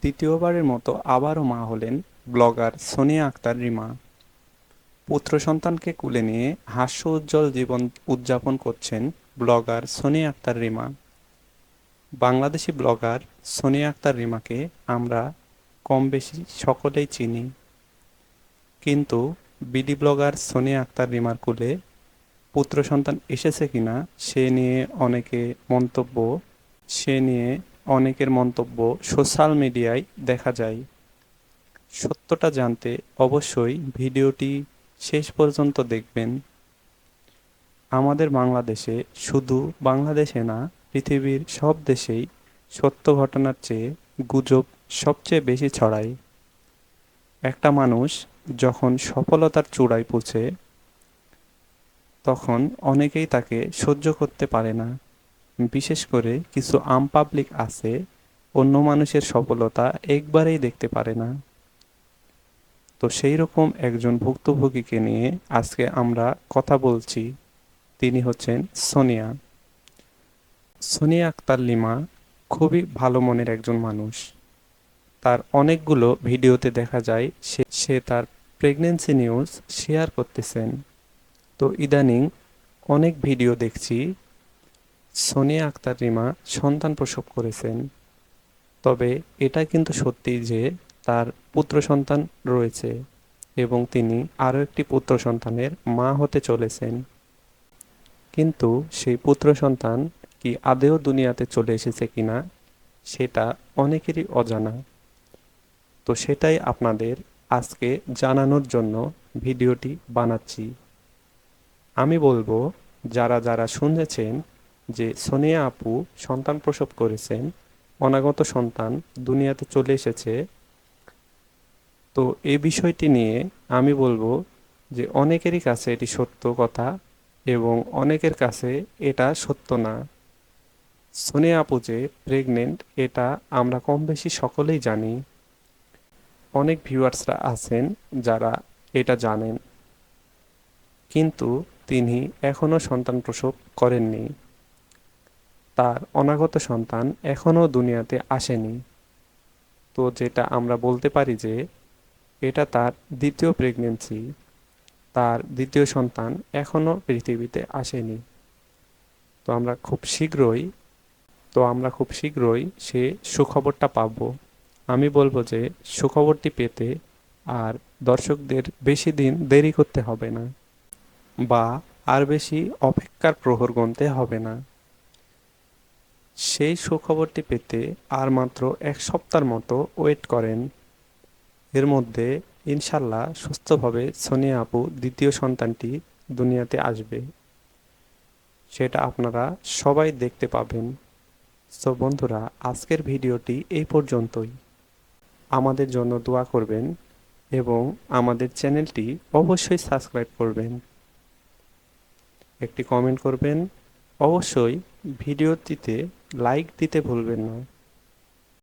দ্বিতীয়বারের মতো আবারও মা হলেন ব্লগার সোনিয়া আক্তার রিমা। পুত্র সন্তানকে কুলে নিয়ে হাস্য উজ্জ্বল জীবন উদযাপন করছেন ব্লগার সোনিয়া আক্তার রিমা। বাংলাদেশি ব্লগার সোনিয়া আক্তার রিমাকে আমরা কম বেশি সকলেই চিনি। কিন্তু বিডি ব্লগার সোনিয়া আক্তার রিমার কুলে পুত্র সন্তান এসেছে কিনা সে নিয়ে অনেকে মন্তব্য, সে নিয়ে অনেকের মন্তব্য সোশ্যাল মিডিয়ায় দেখা যায়। সত্যটা জানতে অবশ্যই ভিডিওটি শেষ পর্যন্ত দেখবেন। আমাদের বাংলাদেশে শুধু বাংলাদেশে না, পৃথিবীর সব দেশেই সত্য ঘটনার চেয়ে গুজব সবচেয়ে বেশি ছড়ায়। একটা মানুষ যখন সফলতার চূড়ায় পৌঁছে, তখন অনেকেই তাকে সহ্য করতে পারে না। বিশেষ করে কিছু আম পাবলিক আছে, অন্য মানুষের সফলতা একবারেই দেখতে পারে না। তো সেই রকম একজন ভুক্তভোগীকে নিয়ে আজকে আমরা কথা বলছি। তিনি হচ্ছেন সোনিয়া। সোনিয়া আক্তার লিমা খুবই ভালো মনের একজন মানুষ। তার অনেকগুলো ভিডিওতে দেখা যায় সে সে তার প্রেগনেন্সি নিউজ শেয়ার করতেছেন। তো ইদানিং অনেক ভিডিও দেখছি সোনিয়া আক্তার রিমা সন্তান প্রসব করেছেন। তবে এটা কিন্তু সত্যি যে তার পুত্র সন্তান রয়েছে এবং তিনি আরও একটি পুত্র সন্তানের মা হতে চলেছেন। কিন্তু সেই পুত্র সন্তান কি আদেও দুনিয়াতে চলে এসেছে কিনা সেটা অনেকেরই অজানা। তো সেটাই আপনাদের আজকে জানানোর জন্য ভিডিওটি বানাচ্ছি। আমি বলব, যারা যারা শুনেছেন যে সোনিয়া আপু সন্তান প্রসব করেছেন, অনাগত সন্তান দুনিয়াতে চলে এসেছে। তো এই বিষয়টি নিয়ে আমি বলব যে অনেকেরই কাছে এটি সত্য কথা এবং অনেকের কাছে এটা সত্য না। সোনিয়া আপু যে প্রেগনেন্ট এটা আমরা কম বেশি সকলেই জানি। অনেক ভিউয়ার্সরা আছেন যারা এটা জানেন। কিন্তু তিনি এখনও সন্তান প্রসব করেননি। তার অনাগত সন্তান এখনও দুনিয়াতে আসেনি। তো যেটা আমরা বলতে পারি যে, এটা তার দ্বিতীয় প্রেগনেন্সি তার দ্বিতীয় সন্তান এখনও পৃথিবীতে আসেনি। তো আমরা খুব শীঘ্রই, তো আমরা খুব শীঘ্রই সে সুখবরটা পাব। আমি বলব যে, সুখবরটি পেতে আর দর্শকদের বেশি দিন দেরি করতে হবে না বা আর বেশি অপেক্ষার প্রহর গুনতে হবে না। সেই সুখবরটি পেতে আর মাত্র এক সপ্তাহের মতো ওয়েট করেন। এর মধ্যে ইনশাল্লাহ সুস্থভাবে সোনিয়া আপু দ্বিতীয় সন্তানটি দুনিয়াতে আসবে। সেটা আপনারা সবাই দেখতে পাবেন। তো বন্ধুরা, আজকের ভিডিওটি এই পর্যন্তই। আমাদের জন্য দোয়া করবেন এবং আমাদের চ্যানেলটি অবশ্যই সাবস্ক্রাইব করবেন। একটি কমেন্ট করবেন। অবশ্যই ভিডিওটিতে লাইক দিতে ভুলবেন না।